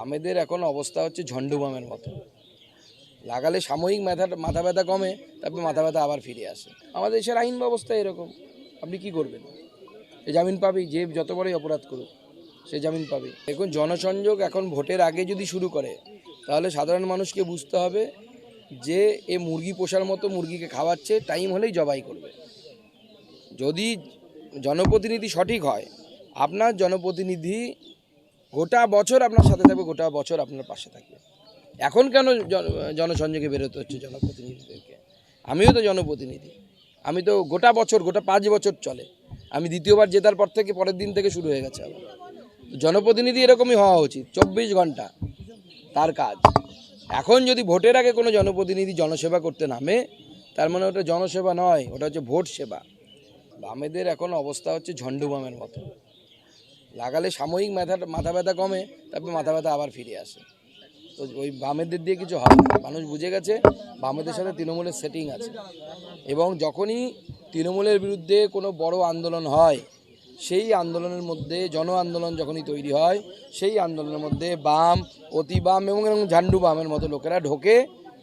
বামেদের এখন অবস্থা হচ্ছে ঝন্ডুবামের মতো। লাগালে সাময়িক মাথা মাথা ব্যথা কমে, তারপর মাথা ব্যথা আবার ফিরে আসে। আমাদের দেশের আইন ব্যবস্থা এরকম। আপনি কি করবেন? সে জামিন পাবেই, যে যত বড়ই অপরাধ করুক, সে জামিন পাবে এখন জনসংযোগ এখন ভোটের আগে যদি শুরু করে, তাহলে সাধারণ মানুষকে বুঝতে হবে যে এ মুরগি পোষার মতো মুরগিকে খাওয়াচ্ছে, টাইম হলেই জবাই করবে। যদি জনপ্রতিনিধি সঠিক হয়, আপনার জনপ্রতিনিধি গোটা বছর আপনার সাথে থাকবে, গোটা বছর আপনার পাশে থাকবে। এখন কেন জন- জনসংযোগে বেরোতে হচ্ছে জনপ্রতিনিধিদেরকে? আমিও তো জনপ্রতিনিধি। আমি তো গোটা বছর, গোটা পাঁচ বছর চলে। আমি দ্বিতীয়বার জেতার পর থেকে পরের দিন থেকে শুরু হয়ে গেছে জনপ্রতিনিধি এরকমই হওয়া উচিত, চব্বিশ ঘণ্টা তার কাজ। এখন যদি ভোটের আগে কোনো জনপ্রতিনিধি জনসেবা করতে নামে, তার মানে ওটা জনসেবা নয়, ওটা হচ্ছে ভোট সেবা। বামেদের এখন অবস্থা হচ্ছে ঝন্ডুবামের মতো। লাগালে সাময়িক মাথা মাথা ব্যথা কমে, তারপর মাথা ব্যথা আবার ফিরে আসে। তো ওই বামেদের দিয়ে কিছু হবে না। মানুষ বুঝে গেছে বামেদের সাথে তৃণমূলের সেটিং আছে। এবং যখনই তৃণমূলের বিরুদ্ধে কোনো বড় আন্দোলন হয়, সেই আন্দোলনের মধ্যে, জন আন্দোলন যখনই তৈরি হয়, সেই আন্দোলনের মধ্যে বাম, অতি বাম এবং এরকম ঝান্ডু বামের মতো লোকেরা ঢোকে,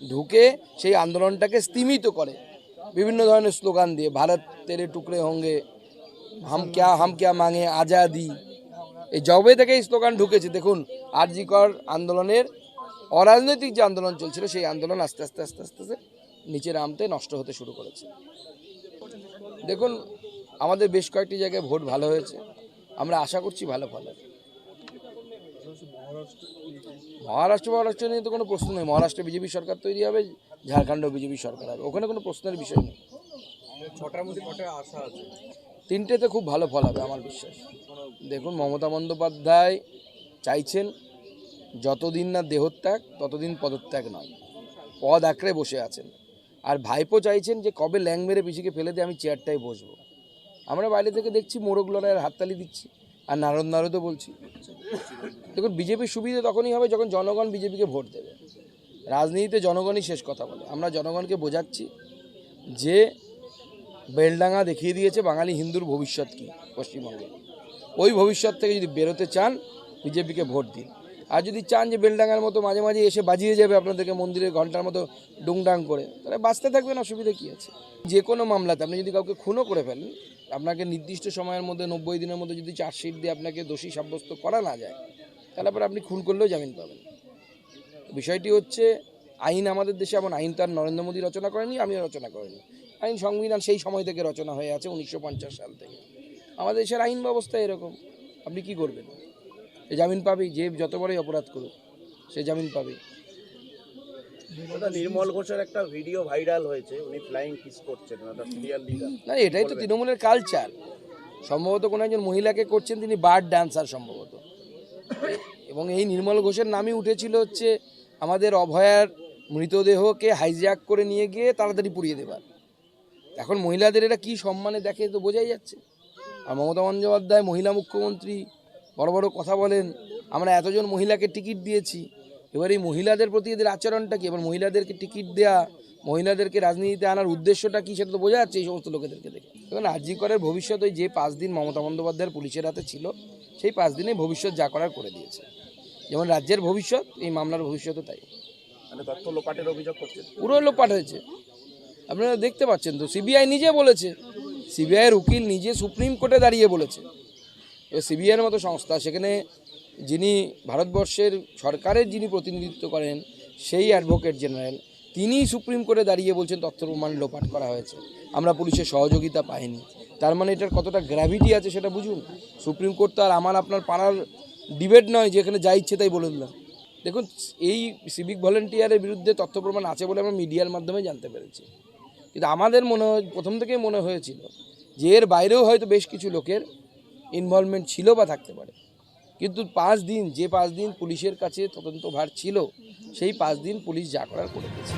ঢুকে সেই আন্দোলনটাকে স্তিমিত করে। বিভিন্ন ধরনের স্লোগান দিয়ে ভারত তেরে টুকরে হোঙ্গে হাম ক্যা হাম ক্যা মাঙে আজাদি। এই জবে থেকে এই স্লোগান ঢুকেছে, দেখুন, আরজিকর আন্দোলনের অরাজনৈতিক যে আন্দোলন চলছিল, সেই আন্দোলন আস্তে আস্তে আস্তে আস্তে আস্তে নিচে নামতে নষ্ট হতে শুরু করেছে। দেখুন, আমাদের বেশ কয়েকটি জায়গায় ভোট ভালো হয়েছে। আমরা আশা করছি ভালো ফল। মহারাষ্ট্র মহারাষ্ট্র নিয়ে তো কোনো প্রশ্ন নেই। মহারাষ্ট্রে বিজেপি সরকার তৈরি হবে ঝাড়খণ্ডেও বিজেপি সরকার হবে। ওখানে কোনো প্রশ্নের বিষয় নেই। আছে। তিনটেতে খুব ভালো ফল হবে আমার বিশ্বাস। দেখুন মমতা বন্দ্যোপাধ্যায় চাইছেন যতদিন না দেহত্যাগ, ততদিন পদত্যাগ নয়। পদ আঁকড়ে বসে আছেন। আর ভাইপো চাইছেন যে কবে ল্যাং মেরে পিছিয়ে ফেলে দিয়ে আমি চেয়ারটায় বসবো। আমরা বাইরে থেকে দেখছি মোরগ লড়াইয়ের হাততালি দিচ্ছি। আর নারদ নারদও বলছি। দেখুন বিজেপির সুবিধা তখনই হবে যখন জনগণ বিজেপিকে ভোট দেবে। রাজনীতিতে জনগণই শেষ কথা বলে। আমরা জনগণকে বোঝাচ্ছি যে বেলডাঙ্গা দেখিয়ে দিয়েছে বাঙালি হিন্দুর ভবিষ্যৎ কী পশ্চিমবঙ্গে। ওই ভবিষ্যৎ থেকে যদি বেরোতে চান, বিজেপিকে ভোট দিন। আর যদি চান যে বেলডাঙ্গার মতো মাঝে মাঝে এসে বাজিয়ে যাবে আপনাদেরকে মন্দিরের ঘণ্টার মতো ডুংডাং করে, তাহলে বাঁচতে থাকবেন, অসুবিধা কী আছে? যে কোনো মামলাতে আপনি যদি কাউকে খুনও করে ফেলেন, আপনাকে নির্দিষ্ট সময়ের মধ্যে, নব্বই দিনের মধ্যে যদি চার্জশিট দিয়ে আপনাকে দোষী সাব্যস্ত করা না যায়, তাহলে পরে আপনি খুন করলেও জামিন পাবেন। বিষয়টি হচ্ছে, আইন আমাদের দেশে এমন আইন তার নরেন্দ্র মোদী রচনা করেনি, আমিও রচনা করিনি। আইন সংবিধান সেই সময় থেকে রচনা হয়ে আছে উনিশশো পঞ্চাশ সাল থেকে। আমাদের দেশের আইন ব্যবস্থা এরকম। আপনি কি করবেন? সে জামিন পাবেই যে যত বড়ই অপরাধ করুক সে জামিন পাবেই নির্মল ঘোষের একটা ভিডিও ভাইরাল হয়েছে উনি ফ্লাইং কিস করছেন না এটাই তো তৃণমূলের কালচার সম্ভবত কোনো একজন মহিলাকে করছেন তিনি বার্ড ডান্সার সম্ভবত। এবং এই নির্মল ঘোষের নামই উঠেছিল হচ্ছে আমাদের অভয়ার মৃতদেহকে হাইজ্যাক করে নিয়ে গিয়ে তাড়াতাড়ি পুড়িয়ে দেবার। এখন মহিলাদের এটা কি সম্মানে দেখে তো বোঝাই যাচ্ছে। আর মমতা বন্দ্যোপাধ্যায় মহিলা মুখ্যমন্ত্রী বড় বড় কথা বলেন আমরা এতজন মহিলাকে টিকিট দিয়েছি। এবার এই মহিলাদের প্রতি এদের আচরণটা কি? এবার মহিলাদেরকে টিকিট দেয়া মহিলাদেরকে রাজনীতিতে আনার উদ্দেশ্যটা কি সেটা তো বোঝা যাচ্ছে এই সমস্ত লোকেদেরকে দেখে। এখন আরজি করের ভবিষ্যৎ ওই যে পাঁচ দিন মমতা বন্দ্যোপাধ্যায়ের পুলিশের হাতে ছিল সেই পাঁচ দিনে ভবিষ্যৎ যা করার করে দিয়েছে। যেমন রাজ্যের ভবিষ্যৎ এই মামলার ভবিষ্যৎও তাই। মানে তথ্য লোপাটের অভিযোগ পুরো লোকপাট হয়েছে। আপনারা দেখতে পাচ্ছেন তো সিবিআই নিজে বলেছে। সিবিআইয়ের উকিল নিজে সুপ্রিম কোর্টে দাঁড়িয়ে বলেছে। এবার সিবিআইয়ের মতো সংস্থা, সেখানে যিনি ভারতবর্ষের সরকারের যিনি প্রতিনিধিত্ব করেন, সেই অ্যাডভোকেট জেনারেল তিনি সুপ্রিম কোর্টে দাঁড়িয়ে বলছেন তথ্য প্রমাণ লোপাট করা হয়েছে। আমরা পুলিশের সহযোগিতা পাইনি। তার মানে এটার কতটা গ্র্যাভিটি আছে সেটা বুঝুন? সুপ্রিম কোর্ট তো আর আমার, আপনার পাড়ার ডিবেট নয়, যে এখানে যা ইচ্ছে তাই বলে দিলাম। দেখুন, এই সিভিক ভলেন্টিয়ারের বিরুদ্ধে তথ্য প্রমাণ আছে বলে আমরা মিডিয়ার মাধ্যমে জানতে পেরেছি। কিন্তু আমাদের মনে প্রথম থেকেই মনে হয়েছিল যে এর বাইরেও হয়তো বেশ কিছু লোকের ইনভলভমেন্ট ছিল বা থাকতে পারে। কিন্তু পাঁচ দিন, যে পাঁচ দিন পুলিশের কাছে তদন্তভার ছিল, সেই পাঁচ দিন পুলিশ যা করার করে দিয়েছে।